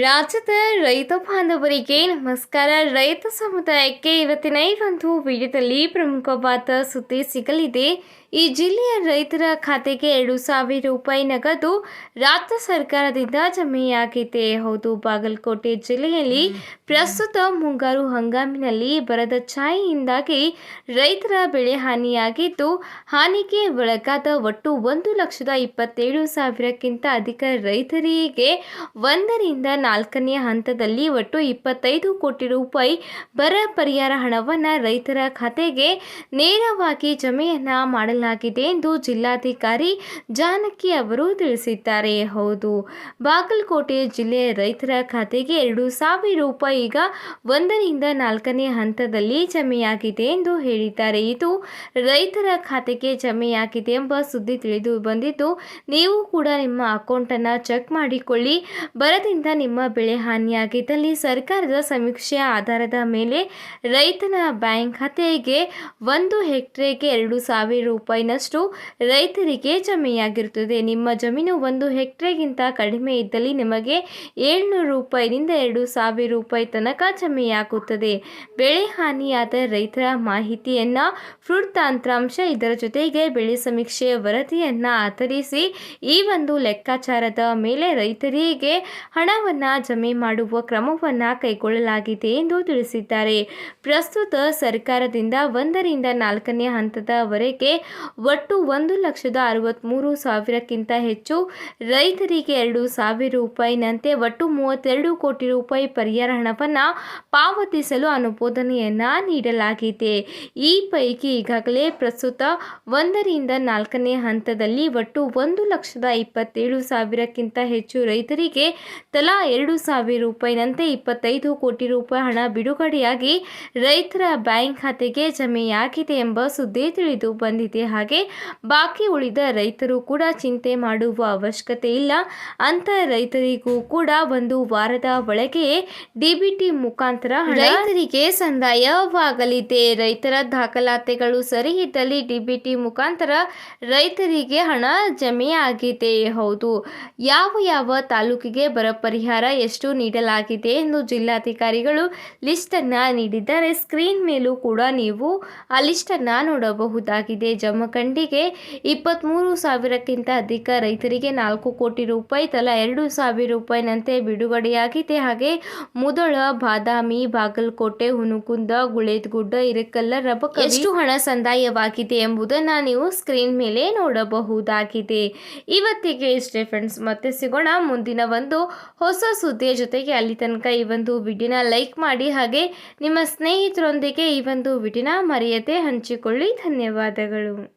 ರಾಜ್ಯದ ರೈತ ಬಾಂಧವರಿಗೆ ನಮಸ್ಕಾರ. ರೈತ ಸಮುದಾಯಕ್ಕೆ ಇವತ್ತಿನ ಈ ಒಂದು ವಿಡಿಯೋದಲ್ಲಿ ಪ್ರಮುಖವಾದ ಸುದ್ದಿ ಸಿಗಲಿದೆ. ಈ ಜಿಲ್ಲೆಯ ರೈತರ ಖಾತೆಗೆ ಎರಡು ಸಾವಿರ ರೂಪಾಯಿ ನಗದು ರಾಜ್ಯ ಸರ್ಕಾರದಿಂದ ಜಮೆಯಾಗಿದೆ. ಹೌದು ಬಾಗಲಕೋಟೆ ಜಿಲ್ಲೆಯಲ್ಲಿ ಪ್ರಸ್ತುತ ಮುಂಗಾರು ಹಂಗಾಮಿನಲ್ಲಿ ಬರದ ಛಾಯೆಯಿಂದಾಗಿ ರೈತರ ಬೆಳೆ ಹಾನಿಯಾಗಿದ್ದು ಹಾನಿಗೆ ಒಳಗಾದ ಒಟ್ಟು ಒಂದು ಲಕ್ಷದ ಇಪ್ಪತ್ತೇಳು ಸಾವಿರಕ್ಕಿಂತ ಅಧಿಕ ರೈತರಿಗೆ ಒಂದರಿಂದ ನಾಲ್ಕನೇ ಹಂತದಲ್ಲಿ ಒಟ್ಟು ಇಪ್ಪತ್ತೈದು ಕೋಟಿ ರೂಪಾಯಿ ಬರ ಪರಿಹಾರ ಹಣವನ್ನು ರೈತರ ಖಾತೆಗೆ ನೇರವಾಗಿ ಜಮೆಯನ್ನ ಮಾಡಲಾಗಿದೆ. ಎಂದು ಜಿಲ್ಲಾಧಿಕಾರಿ ಜಾನಕಿ ಅವರು ತಿಳಿಸಿದ್ದಾರೆ. ಹೌದು, ಬಾಗಲಕೋಟೆ ಜಿಲ್ಲೆಯ ರೈತರ ಖಾತೆಗೆ ಎರಡು ಸಾವಿರ ರೂಪಾಯಿ ಈಗ ಒಂದರಿಂದ ನಾಲ್ಕನೇ ಹಂತದಲ್ಲಿ ಜಮೆಯಾಗಿದೆ ಎಂದು ಹೇಳಿದ್ದಾರೆ. ಇದು ರೈತರ ಖಾತೆಗೆ ಜಮೆಯಾಗಿದೆ ಎಂಬ ಸುದ್ದಿ ತಿಳಿದು ಬಂದಿದ್ದು, ನೀವು ಕೂಡ ನಿಮ್ಮ ಅಕೌಂಟನ್ನು ಚೆಕ್ ಮಾಡಿಕೊಳ್ಳಿ. ಬರದಿಂದ ನಿಮ್ಮ ಬೆಳೆ ಹಾನಿಯಾಗಿದ್ದಲ್ಲಿ ಸರ್ಕಾರದ ಸಮೀಕ್ಷೆಯ ಆಧಾರದ ಮೇಲೆ ರೈತನ ಬ್ಯಾಂಕ್ ಖಾತೆಗೆ ಒಂದು ಹೆಕ್ಟೇರ್ಗೆ ಎರಡು ಸಾವಿರ ರೂಪಾಯಿನಷ್ಟು ರೈತರಿಗೆ ಜಮೆಯಾಗಿರುತ್ತದೆ. ನಿಮ್ಮ ಜಮೀನು ಒಂದು ಹೆಕ್ಟ್ರೆಗಿಂತ ಕಡಿಮೆ ಇದ್ದಲ್ಲಿ ನಿಮಗೆ ಏಳ್ನೂರು ರೂಪಾಯಿನಿಂದ ಎರಡು ಸಾವಿರ ರೂಪಾಯಿ ತನಕ ಜಮೆಯಾಗುತ್ತದೆ. ಬೆಳೆ ಹಾನಿಯಾದ ರೈತರ ಮಾಹಿತಿಯನ್ನು ಫ್ರೂಟ್ ತಂತ್ರಾಂಶ ಇದರ ಜೊತೆಗೆ ಬೆಳೆ ಸಮೀಕ್ಷೆಯ ವರದಿಯನ್ನು ಆಧರಿಸಿ ಈ ಒಂದು ಲೆಕ್ಕಾಚಾರದ ಮೇಲೆ ರೈತರಿಗೆ ಹಣವನ್ನು ಜಮೆ ಮಾಡುವ ಕ್ರಮವನ್ನು ಕೈಗೊಳ್ಳಲಾಗಿದೆ ಎಂದು ತಿಳಿಸಿದ್ದಾರೆ. ಪ್ರಸ್ತುತ ಸರ್ಕಾರದಿಂದ ಒಂದರಿಂದ ನಾಲ್ಕನೇ ಹಂತದವರೆಗೆ ಒಟ್ಟು ಒಂದು ಲಕ್ಷದ ಅರವತ್ತ್ಮೂರು ಸಾವಿರಕ್ಕಿಂತ ಹೆಚ್ಚು. ರೈತರಿಗೆ ಎರಡು ಸಾವಿರ ರೂಪಾಯಿನಂತೆ ಒಟ್ಟು ಮೂವತ್ತೆರಡು ಕೋಟಿ ರೂಪಾಯಿ ಪರಿಹಾರ ಹಣವನ್ನು ಪಾವತಿಸಲು ಅನುಮೋದನೆಯನ್ನು ನೀಡಲಾಗಿದೆ. ಈ ಪೈಕಿ ಈಗಾಗಲೇ ಪ್ರಸ್ತುತ ಒಂದರಿಂದ ನಾಲ್ಕನೇ ಹಂತದಲ್ಲಿ ಒಟ್ಟು ಒಂದು ಲಕ್ಷದ ಇಪ್ಪತ್ತೇಳು ಸಾವಿರಕ್ಕಿಂತ ಹೆಚ್ಚು ರೈತರಿಗೆ ತಲಾ ಎರಡು ಸಾವಿರ ರೂಪಾಯಿನಂತೆ ಇಪ್ಪತ್ತೈದು ಕೋಟಿ ರೂಪಾಯಿ ಹಣ ಬಿಡುಗಡೆಯಾಗಿ ರೈತರ ಬ್ಯಾಂಕ್ ಖಾತೆಗೆ ಜಮೆಯಾಗಿದೆ ಎಂಬ ಸುದ್ದಿ ತಿಳಿದು ಬಂದಿದೆ. ಹಾಗೆ ಬಾಕಿ ಉಳಿದ ರೈತರು ಕೂಡ ಚಿಂತೆ ಮಾಡುವ ಅವಶ್ಯಕತೆ ಇಲ್ಲ. ಅಂತ ರೈತರಿಗೂ ಕೂಡ ಒಂದು ವಾರದ ಒಳಗೆಯೇ ಡಿಬಿಟಿ ಮುಖಾಂತರ ರೈತರಿಗೆ ಸಂದಾಯವಾಗಲಿದೆ. ರೈತರ ದಾಖಲಾತಿಗಳು ಸರಿ ಇದ್ದಲ್ಲಿ ಡಿಬಿಟಿ ಮುಖಾಂತರ ರೈತರಿಗೆ ಹಣ ಜಮೆಯಾಗಿದೆ. ಹೌದು, ಯಾವ ಯಾವ ತಾಲೂಕಿಗೆ ಬರ ಪರಿಹಾರ ಎಷ್ಟು ನೀಡಲಾಗಿದೆ ಎಂದು ಜಿಲ್ಲಾಧಿಕಾರಿಗಳು ಲಿಸ್ಟನ್ನು ನೀಡಿದ್ದಾರೆ ಸ್ಕ್ರೀನ್ ಮೇಲೂ ಕೂಡ ನೀವು ಆ ಲಿಸ್ಟನ್ನು ನೋಡಬಹುದಾಗಿದೆ. ಜಮಖಂಡಿಗೆ ಇಪ್ಪತ್ತ್ಮೂರು ಸಾವಿರಕ್ಕಿಂತ ಅಧಿಕ ರೈತರಿಗೆ ನಾಲ್ಕು ಕೋಟಿ ರೂಪಾಯಿ ತಲಾ ಎರಡು ಸಾವಿರ ರೂಪಾಯಿನಂತೆ ಬಿಡುಗಡೆಯಾಗಿದೆ. ಹಾಗೆ ಮುದೋಳ, ಬಾದಾಮಿ, ಬಾಗಲಕೋಟೆ ಹುನುಕುಂದ ಗುಳೇದಗುಡ್ಡ, ಇರಕಲ್ಲ ರಬಕ ಎಷ್ಟು ಹಣ ಸಂದಾಯವಾಗಿದೆ ಎಂಬುದನ್ನು ನೀವು ಸ್ಕ್ರೀನ್ ಮೇಲೆ ನೋಡಬಹುದಾಗಿದೆ. ಇವತ್ತಿಗೆ ಇಷ್ಟೇ ಫ್ರೆಂಡ್ಸ್ ಮತ್ತೆ ಸಿಗೋಣ ಮುಂದಿನ ಒಂದು ಹೊಸ ಸುದ್ದಿಯ ಜೊತೆಗೆ. ಅಲ್ಲಿ ತನಕ ಈ ಒಂದು ವಿಡಿಯೋನ ಲೈಕ್ ಮಾಡಿ, ಹಾಗೆ ನಿಮ್ಮ ಸ್ನೇಹಿತರೊಂದಿಗೆ ಈ ಒಂದು ವಿಡಿಯೋನ ಮರೆಯದೆ ಹಂಚಿಕೊಳ್ಳಿ. ಧನ್ಯವಾದಗಳು.